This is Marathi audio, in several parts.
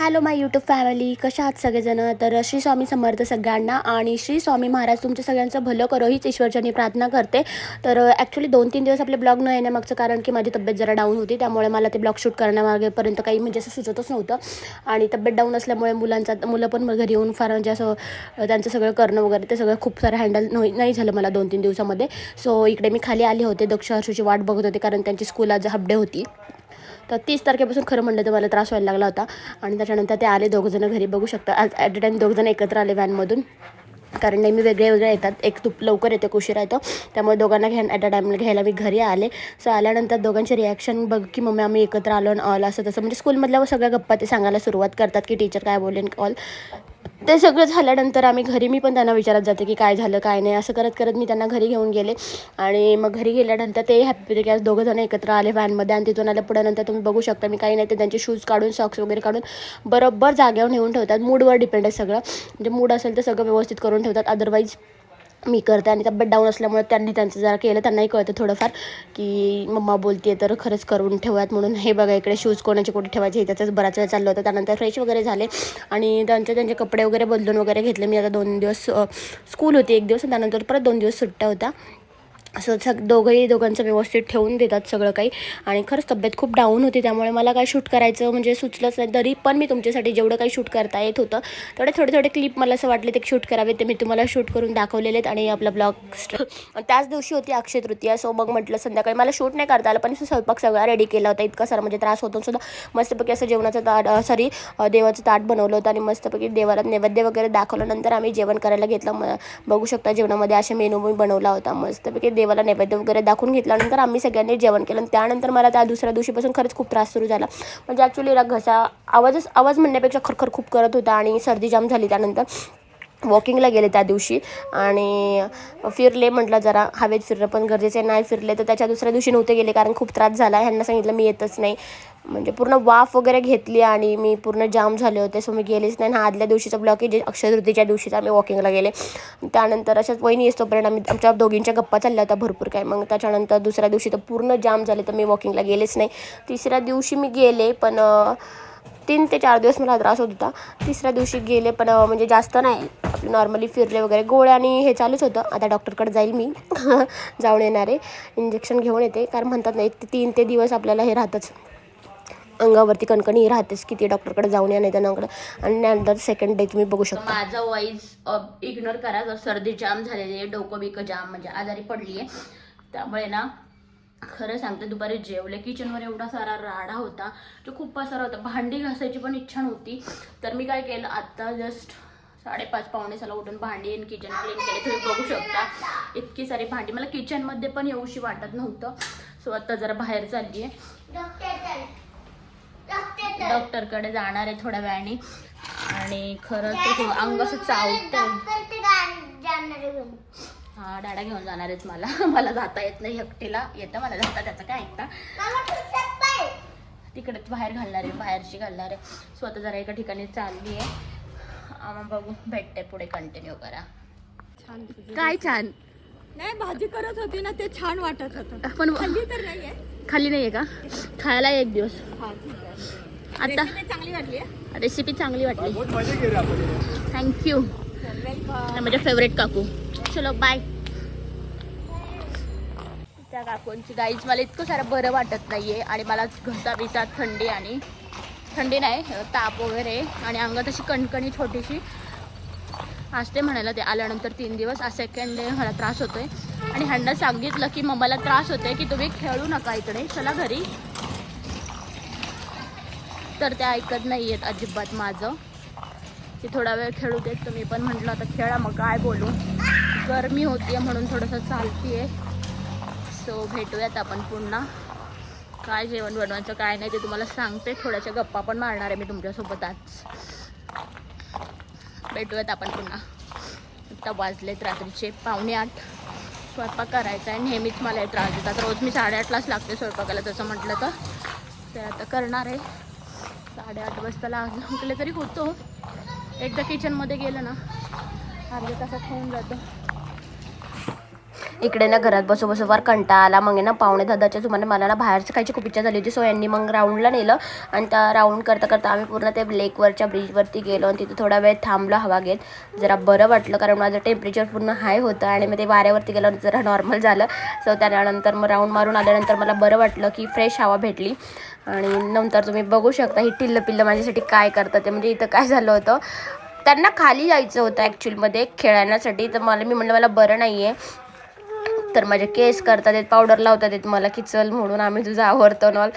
हॅलो माय यूट्यूब फॅमिली कशा आहात सगळेजणं? तर श्री स्वामी समर्थ सगळ्यांना आणि श्री स्वामी महाराज तुमच्या सगळ्यांचं भलं करो हीच ईश्वरजनी प्रार्थना करते. तर uh, ॲक्च्युली दोन तीन दिवस आपले ब्लॉग न येण्यामागचं कारण की माझी तब्येत जरा डाऊन होती त्यामुळे मला ते ब्लॉग शूट करण्यामागेपर्यंत काही म्हणजे असं सुचतच नव्हतं. आणि तब्येत डाऊन असल्यामुळे मुलांचा मुलं पण घरी येऊन फार म्हणजे असं त्यांचं सगळं करणं वगैरे ते सगळं खूप सारं हँडल नाही नाही झालं मला दोन तीन दिवसामध्ये. सो इकडे मी खाली आले होते दक्ष हर्षूची वाट बघत होते कारण त्यांची स्कूल आज हाफ डे होती. तर तीस तारखेपासून खरं म्हणलं तर मला त्रास व्हायला लागला होता. आणि त्याच्यानंतर ते आले दोघंजणं घरी बघू शकता. आज ॲट अ टाईम दोघंजण एकत्र आले व्हॅनमधून. कारण नेहमी वेगळे वेगळे येतात. एक तू लवकर येतो उशिरा येतो. त्यामुळे दोघांना घ्या ॲट अ टाईमला घ्यायला मी घरी आले. सो आल्यानंतर दोघांचे रिॲक्शन बघ की मम्मी आम्ही एकत्र आलो आणि ऑल असं तसं. म्हणजे स्कूलमधल्या सगळ्या गप्पा ते सांगायला सुरुवात करतात की टीचर काय बोलेन ऑल ते सगळं झाल्यानंतर आम्ही घरी मी पण त्यांना विचारत जाते की काय झालं काय नाही असं करत करत मी त्यांना घरी घेऊन गेले. आणि मग घरी गेल्यानंतर ते हॅपी होते की आज दोघं जण एकत्र आले व्हॅनमध्ये आणि तिथून आल्या पुढे नंतर तुम्ही बघू शकता मी काही नाही ते त्यांचे शूज काढून सॉक्स वगैरे काढून बरोबर जागेवर नेऊन ठेवतात. मूडवर डिपेंड आहे सगळं. म्हणजे मूड असेल तर सगळं व्यवस्थित करून ठेवतात. अदरवाईज मी करते आणि तब्येत डाऊन असल्यामुळे त्यांनी त्यांचं जरा केलं त्यांनाही कळतं थोडंफार की मम्मा बोलते तर खरंच करून ठेवूयात म्हणून. हे बघा इकडे शूज कोणाचे कुठे ठेवायचे हे त्याचाच बराच वेळ चाललं होतं. त्यानंतर फ्रेश वगैरे झाले आणि त्यांचे त्यांचे कपडे वगैरे बदलून वगैरे घेतले. मी आता दोन दिवस स्कूल होती एक दिवस त्यानंतर परत दोन दिवस सुट्ट्या होत्या. असं सग दोघंही दोघांचं व्यवस्थित ठेवून देतात सगळं काही. आणि खरंच तब्येत खूप डाऊन होती त्यामुळे मला काय शूट करायचं म्हणजे सुचलंच नाही. तरी पण मी तुमच्यासाठी जेवढं काही शूट करता येत होतं तेवढे थोडे थोडे क्लिप मला असं वाटले ते शूट करावे ते मी तुम्हाला शूट करून दाखवलेले आहेत आणि आपला ब्लॉग त्याच दिवशी होती अक्षय तृतीया. सो मग म्हटलं संध्याकाळी मला शूट नाही करता आलं पण स्वयंपाक सगळा रेडी केला होता. इतका सारा म्हणजे त्रास होतो सुद्धा मस्तपैकी असं जेवणाचं ताट सॉरी देवाचं ताट बनवलं होतं आणि मस्तपैकी देवाला नैवेद्य वगैरे दाखवल्यानंतर आम्ही जेवण करायला घेतलं. बघू शकता जेवणामध्ये असे मेनू मी बनवला होता. मस्तपैकी देवाला नैवेद्य वगैरे दाखवून घेतल्यानंतर आम्ही सगळ्यांनी जेवण केलं. आणि त्यानंतर मला त्या दुसऱ्या दिवशीपासून खरंच खूप त्रास सुरू झाला. म्हणजे ॲक्च्युली घसा आवाजच आवाज म्हणण्यापेक्षा खरखर खूप करत होता आणि सर्दी जाम झाली त्यानंतर. वॉकिंगला गेले त्या दिवशी आणि फिरले म्हटलं जरा हवेत फिरणं पण गरजेचं आहे. नाही फिरले तर त्याच्या दुसऱ्या दिवशी नव्हते गेले कारण खूप त्रास झाला. ह्यांना सांगितलं मी येतच नाही. म्हणजे पूर्ण वाफ वगैरे घेतली आणि मी पूर्ण जाम झाले होते. सो मी गेलेच नाही. हा आदल्या दिवशीचा ब्लॉक आहे जे अक्षय तृतीच्या आम्ही वॉकिंगला गेले. त्यानंतर अशाच वहिनी येतोपर्यंत आम्ही आमच्या दोघींच्या गप्पा चालल्या होत्या भरपूर काय मग त्याच्यानंतर दुसऱ्या दिवशी तर पूर्ण जाम झाले तर मी वॉकिंगला गेलेच नाही. तिसऱ्या दिवशी मी गेले पण तीन ते चार दिवस मला त्रास होत होता. तिसऱ्या दिवशी गेले पण म्हणजे जास्त नाही. आपलं नॉर्मली फिरले वगैरे गोळ्या आणि हे चालूच होतं. आता डॉक्टरकडे जाईल मी. जाऊन येणारे इंजेक्शन घेऊन येते. कारण म्हणतात नाही ते तीन ते दिवस आपल्याला हे राहतंच. अंगावरती कणकणी राहतेच. की ते डॉक्टरकडे जाऊन या नाही त्यांना आणि नंतर सेकंड डे तुम्ही बघू शकता. माझा वॉइस इग्नोर करा. जर सर्दी जाम झालेली आहे डोकं बिकं जाम म्हणजे आजारी पडली आहे त्यामुळे ना खरं सांगते दुपारी जेवले. किचनवर एवढा सारा राडा होता. जो खूप पसारा होता. भांडी घासायची पण इच्छा नव्हती. तर मी काय केलं आत्ता जस्ट साडेपाच पावणे साला उठून भांडी आणि किचन क्लीन केले. तुम्ही बघू शकता इतकी सारी भांडी. मला किचनमध्ये पण येऊशी वाटत नव्हतं. सो आता जरा बाहेर चालली आहे डॉक्टरकडे जाणार आहे थोड्या वेळाने. आणि खरंच अंग असं चावतं हा डाडा घेऊन जाणार आहेत मला. मला जाता येत नाही एकटीला येतं मला जाता त्याचं काय ऐकता? तिकडेच बाहेर घालणार आहे बाहेरची घालणार आहे. स्वतः जरा एका ठिकाणी चालली आहे. आम्हा बघू भेटते पुढे कंटिन्यू करा. काय छान? नाही भाजी करत होती ना ते छान वाटत होतं. पण हल्ली तर नाहीये. खाली नाहीये का? खायला एक दिवस. हा ठीक आहे. आता चांगली वाटली आहे? रेसिपी चांगली वाटली. थँक्यू माझ्या फेवरेट काकू. चलो बाय त्या काकूंची गाईच मला इतकं सारं बरं वाटत नाही आहे आणि मला घसा बिसा थंडी आणि थंडी नाही ताप वगैरे आणि अंगात अशी कणकणी छोटीशी असते म्हणायला ते आल्यानंतर तीन दिवस आज सेकंड डे मला त्रास होतोय. आणि ह्यांना सांगितलं की मम्माला त्रास होतोय की तुम्ही खेळू नका इकडे चला घरी. तर त्या ऐकत नाही आहेत अजिबात माझं. ते थोडा वेळ खेळू देत तुम्ही पण म्हटलं आता खेळा मग काय बोलू. गरमी आहे म्हणून थोडंसं चालतीये. सो भेटूयात आपण पुन्हा. काय जेवण बनवायचं काय नाही ते तुम्हाला सांगते. थोड्याशा गप्पा पण मारणार आहे मी तुमच्यासोबत आज भेटूयात आपण पुन्हा. आत्ता वाजलेत रात्रीचे पावणे आठ. स्वयंपाक करायचा आहे नेहमीच मला त्रास देतात रोज मी साडेआठलाच लागते स्वयंपाकाला तसं म्हटलं तर. ते आता करणार आहे. साडेआठ वाजता लागले तरी होतो. एकदा किचनमध्ये गेलं ना अर्ध्या तासात होऊन जातं. इकडे ना घरात बसो बसोवर फार कंटाळा आला. मग आहे ना पावणे दादाच्या सुमारे मला ना बाहेरचं खायची खूप इच्छा झाली होती. सो यांनी मग राऊंडला नेलं. आणि त्या राऊंड करता करता आम्ही पूर्ण ते लेकवरच्या ब्रिजवरती गेलो. आणि तिथे थोडा वेळ थांबलो हवा घेत. जरा बरं वाटलं कारण माझं टेम्परेचर पूर्ण हाय होतं आणि मग ते वाऱ्यावरती गेलं जरा नॉर्मल झालं. सो त्यानंतर मग राऊंड मारून आल्यानंतर मला बरं वाटलं की फ्रेश हवा भेटली. आणि नंतर तुम्ही बघू शकता ही टिल्लं पिल्लं माझ्यासाठी काय करतात ते. म्हणजे इथं काय झालं होतं? त्यांना खाली जायचं होतं ॲक्च्युअलमध्ये खेळण्यासाठी. तर मला मी म्हणलं मला बरं नाही आहे तर माझे केस करतात आहेत पावडर लावतात आहेत. मला की चल म्हणून आम्ही तुझं आवडतो नॉल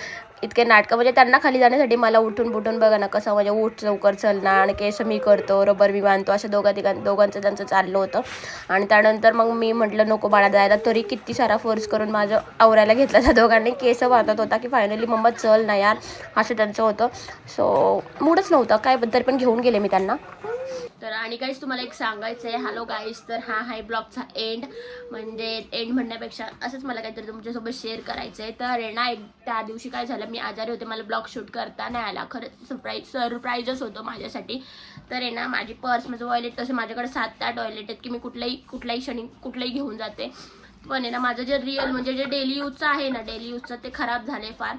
इतके नाटकं म्हणजे त्यांना खाली जाण्यासाठी मला उठून बुटून बघा ना कसं म्हणजे उठ लवकर चलणार आणि केस मी करतो रबर मी बांधतो असं दोघा तिघां दोघांचं त्यांचं चाललं होतं. आणि त्यानंतर मग मी म्हटलं नको बाळा जायला तरी किती सारा फोर्स करून माझं आवरायला घेतलं त्या दोघांनी. केस बांधत होता की फायनली मम्मा चल ना यार. असं त्यांचं होतं. सो मूडच नव्हतं. काय तरी पण घेऊन गेले मी त्यांना. तर आणि काहीच तुम्हाला एक सांगायचं आहे. हॅलो गाईज तर हा हाय ब्लॉगचा एंड म्हणजे एंड म्हणण्यापेक्षा असंच मला काहीतरी तुमच्यासोबत शेअर करायचं आहे तर आहे ना एक त्या दिवशी काय झालं मी आजारी होते मला ब्लॉग शूट करता नाही आला. खरंच सरप्राईज सरप्राईजच होतं माझ्यासाठी. तर आहे ना माझी पर्स माझं टॉयलेट तसं माझ्याकडे सात त्या टॉयलेट आहेत की मी कुठल्याही कुठल्याही क्षणी कुठलंही घेऊन जाते. पण आहे ना माझं जे रिअल म्हणजे जे डेली यूजचं आहे ना डेली यूजचं ते खराब झाले फार.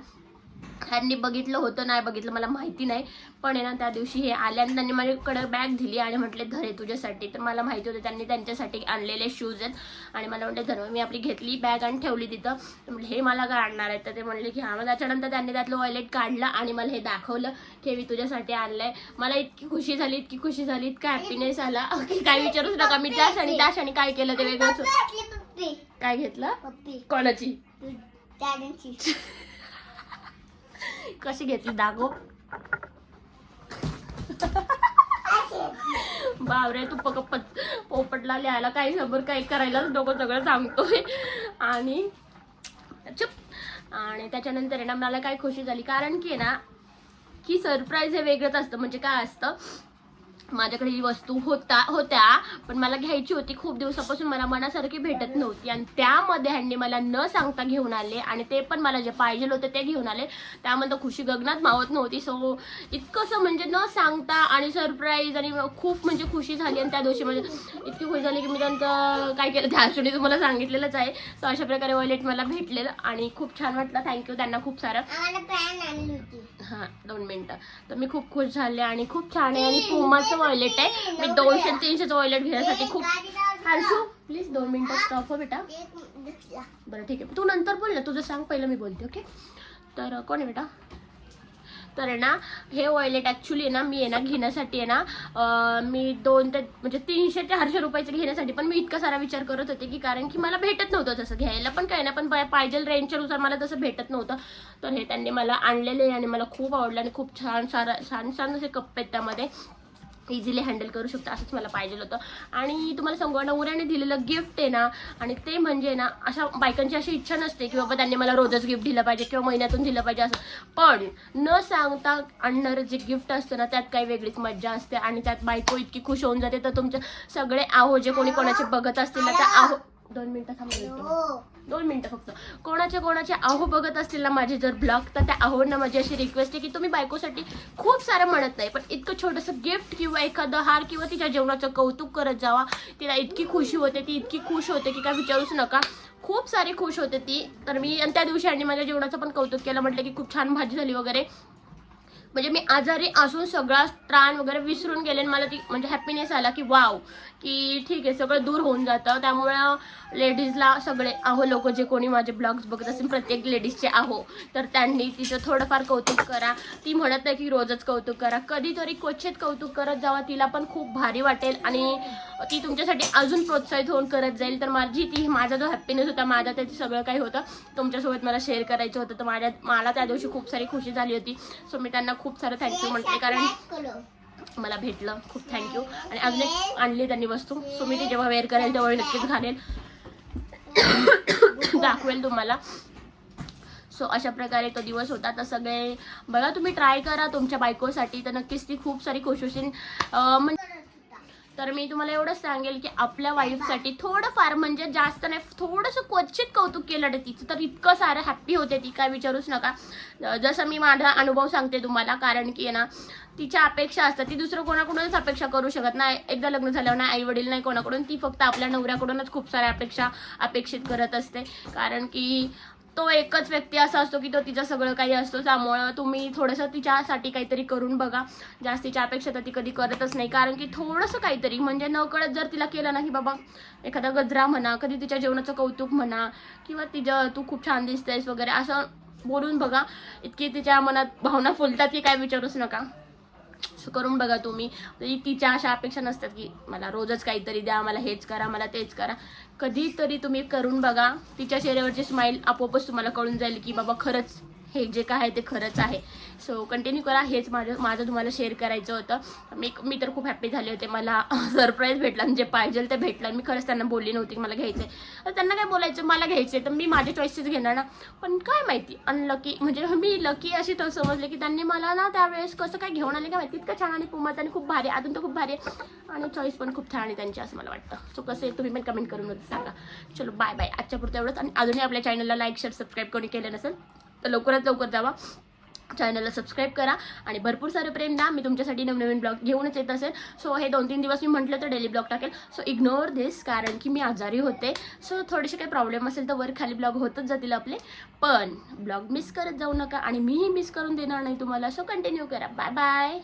ह्यांनी बघितलं होतं नाही बघितलं मला माहिती नाही. पण आहे ना त्या दिवशी हे आले आणि त्यांनी माझ्याकडे बॅग दिली आणि म्हटले धरे तुझ्यासाठी. तर मला माहिती होतं त्यांनी त्यांच्यासाठी आणलेले शूज आहेत. आणि मला म्हटले धर मी आपली घेतली बॅग आणि ठेवली तिथं. म्हटलं हे मला काय आणणार आहे तर ते म्हणले की हां. मग त्याच्यानंतर त्यांनी त्यातलं वॉयलेट काढलं आणि मला हे दाखवलं की मी तुझ्यासाठी आणलंय. मला इतकी खुशी झाली इतकी खुशी झाली इतका हॅपीनेस आला. की काय विचारूच नका मी त्या क्षणी त्या क्षणी काय केलं ते वेगळंच. काय घेतलं? कोणाची? कशी घेतली? दागो. बावरे तू पक पोपटला लिहायला काही समोर काही करायलाच डोकं सगळं सांगतोय. आणि चुप. आणि त्याच्यानंतर आहे ना मला काय खुशी झाली. कारण की ना की सरप्राईज हे वेगळंच असतं. म्हणजे काय असतं? माझ्याकडे ही वस्तू होता होत्या पण मला घ्यायची होती. खूप दिवसापासून मला मनासारखी भेटत नव्हती. आणि त्यामध्ये ह्यांनी मला न सांगता घेऊन आले आणि ते पण मला जे पाहिजे होते ते घेऊन आले. त्यामध्ये खुशी गगनात मावत नव्हती. सो इतकंसं म्हणजे न सांगता आणि सरप्राईज आणि खूप म्हणजे खुशी झाली. आणि त्या दिवशी म्हणजे इतकी खुशी झाली की मी त्यांचं काय केलं? त्या क्षणी तुम्हाला सांगितलेलंच आहे. सो अशा प्रकारे वॉलेट मला भेटलेलं आणि खूप छान वाटलं. थँक्यू त्यांना खूप सारं. हां दोन मिनटं. तर मी खूप खुश झाले आणि खूप छान आहे. आणि पुमाचं वॉयलेट आहे. मी दोनशे तीनशेचं वॉयलेट घेण्यासाठी खूप हर्षू प्लीज दोन मिनटं स्टॉप हो बेटा. बरं ठीक आहे. तू नंतर बोल ना. तुझं सांग पहिलं मी बोलते ओके? तर कोण आहे बेटा? तर आहे ना हे वॉयलेट ॲक्च्युली ना मी आहे ना घेण्यासाठी आहे ना मी दोन ते म्हणजे तीनशे ते चारशे रुपयाचं घेण्यासाठी पण मी इतका सारा विचार करत होते की कारण की मला भेटत नव्हतं तसं घ्यायला पण काय ना पण पाहिजे रेंजच्यानुसार मला तसं भेटत नव्हतं. तर हे त्यांनी मला आणलेले आणि मला खूप आवडलं आणि खूप छान सारा छान छान असे कप्पे आहेत त्यामध्ये. इझिली हँडल करू शकतो असंच मला पाहिजे होतं. आणि तुम्हाला सांगू नवऱ्याने दिलेलं गिफ्ट आहे ना आणि ते म्हणजे ना अशा बायकांची अशी इच्छा नसते की बाबा त्यांनी मला रोजच गिफ्ट दिलं पाहिजे किंवा महिन्यातून दिलं पाहिजे असं. पण न सांगता आणणारं जे गिफ्ट असतं ना त्यात काही वेगळीच मज्जा असते आणि त्यात बायको इतकी खुश होऊन जाते. तर तुमचे सगळे आहो जे कोणी कोणाचे बघत असतील ना त्या आहो दोन मिनिटं थांबा दोन मिनिटं फक्त. कोणाच्या कोणाचे आहो बघत असतील ना माझे जर ब्लॉग तर त्या आहोंना माझी अशी रिक्वेस्ट आहे की तुम्ही बायकोसाठी खूप सारं म्हणत नाही पण इतकं छोटंसं गिफ्ट किंवा एखादं हार किंवा तिच्या जेवणाचं कौतुक करत जावा. तिला इतकी खुशी होते ती इतकी खुश होते की काय विचारूच नका. खूप सारी खुश होते ती. तर मी आणि त्या दिवशी आणि माझ्या जेवणाचं पण कौतुक केलं म्हटलं की खूप छान भाजी झाली वगैरे. म्हणजे मी आजारी असून सगळा त्राण वगैरे विसरून गेले मला ती म्हणजे हॅपीनेस आला की वाव की ठीक आहे सगळं दूर होऊन जातं. त्यामुळं लेडीजला सगळे आहो लोक जे कोणी माझे ब्लॉग्स बघत असतील प्रत्येक लेडीजचे आहो तर त्यांनी तिचं थोडंफार कौतुक करा. ती म्हणत नाही की रोजच कौतुक करा. कधीतरी क्वचित कौतुक करत जावा तिला पण खूप भारी वाटेल आणि ती तुमच्यासाठी अजून प्रोत्साहित होऊन करत जाईल. तर माझी ती माझा जो हॅपीनेस होता माझा त्याचं सगळं काही होतं. तुमच्यासोबत मला शेअर करायचं होतं. तर माझ्या मला त्या दिवशी खूप सारी खुशी झाली होती. सो मी त्यांना खूप सारं थँक्यू म्हटले कारण मला भेटलं. खूप थँक्यू आणि अजून एक आणली त्यांनी वस्तू. सो मी ती जेव्हा वेअर करेल तेव्हा नक्कीच घालेल. दाखवेल तुम्हाला. सो अशा प्रकारे तो दिवस होता. तर सगळे बघा तुम्ही ट्राय करा तुमच्या बायकोसाठी. तर नक्कीच ती खूप सारी खुश होशील म्हणजे तर मी तुम्हाला एवढंच सांगेल की आपल्या वाईफसाठी थोडंफार म्हणजे जास्त नाही थोडंसं क्वचित कौतुक केलं तर तिचं तर इतकं सारं हॅप्पी होते ती काय विचारूच नका. जसं मी माझा अनुभव सांगते तुम्हाला कारण की आहे ना तिच्या अपेक्षा असतात ती दुसरं कोणाकडूनच अपेक्षा करू शकत नाही. एकदा लग्न झाल्यावर नाही आई वडील नाही कोणाकडून ती फक्त आपल्या नवऱ्याकडूनच खूप साऱ्या अपेक्षा अपेक्षित करत असते. कारण की तो एकच व्यक्ती असा असतो की तो तिचं सगळं काही असतो. त्यामुळं तुम्ही थोडंसं तिच्यासाठी काहीतरी करून बघा. जास्तीच्या अपेक्षा तर ती कधी करतच नाही. कारण की थोडंसं काहीतरी म्हणजे न कळत जर तिला केलं ना की बाबा एखादा गजरा म्हणा कधी तिच्या जेवणाचं कौतुक म्हणा किंवा तिचं तू खूप छान दिसतेस वगैरे असं बोलून बघा. इतकी तिच्या मनात भावना फुलतात की काय विचारूच नका. करून बघा तुम्ही. म्हणजे तिच्या अशा अपेक्षा नसतात की मला रोजच काहीतरी द्या मला हेच करा मला तेच करा. कधीतरी तुम्ही करून बघा. तिच्या चेहऱ्यावरची स्माईल आपोआपच तुम्हाला कळून जाईल की बाबा खरंच हे जे काय आहे ते खरंच आहे. सो कंटिन्यू करा. हेच माझं माझं तुम्हाला शेअर करायचं होतं. मी मी तर खूप हॅप्पी झाले होते. मला सरप्राईज भेटला जे पाहिजे ते भेटलं. आणि मी खरंच त्यांना बोलली नव्हती मला घ्यायचं आहे तर त्यांना काय बोलायचं? मला घ्यायचं आहे तर मी माझे चॉईसेस घेणार ना? पण काय माहिती? अनलकी म्हणजे मी लकी अशी तर समजले की त्यांनी मला ना त्यावेळेस कसं काय घेऊन आले काय माहिती? इतकं छान आणि पुमात आणि खूप भारी आहे. अजून तर खूप भारी आहे. आणि चॉईस पण खूप छान आहे त्यांची असं मला वाटतं. सो कसं आहे तुम्ही पण कमेंट करून सांगा. चलो बाय बाय आजच्या पुरतं एवढंच. आणि अजूनही आपल्या चॅनलला लाईक शेअर सबस्क्राईब कोणी केलं नसेल तर लवकरात लवकर जावा. चॅनलला सबस्क्राईब करा आणि भरपूर सारे प्रेम द्या मी तुमच्यासाठी नवनवीन ब्लॉग घेऊनच येत असेल. सो हे दोन तीन दिवस मी म्हटलं तर डेली ब्लॉग टाकेल. सो इग्नोर दिस कारण की मी आजारी होते. सो थोडेसे काही प्रॉब्लेम असेल तर वर खाली ब्लॉग होतच जातील आपले. पण ब्लॉग मिस करत जाऊ नका आणि मीही मिस करून देणार नाही तुम्हाला. सो कंटिन्यू करा. Bye bye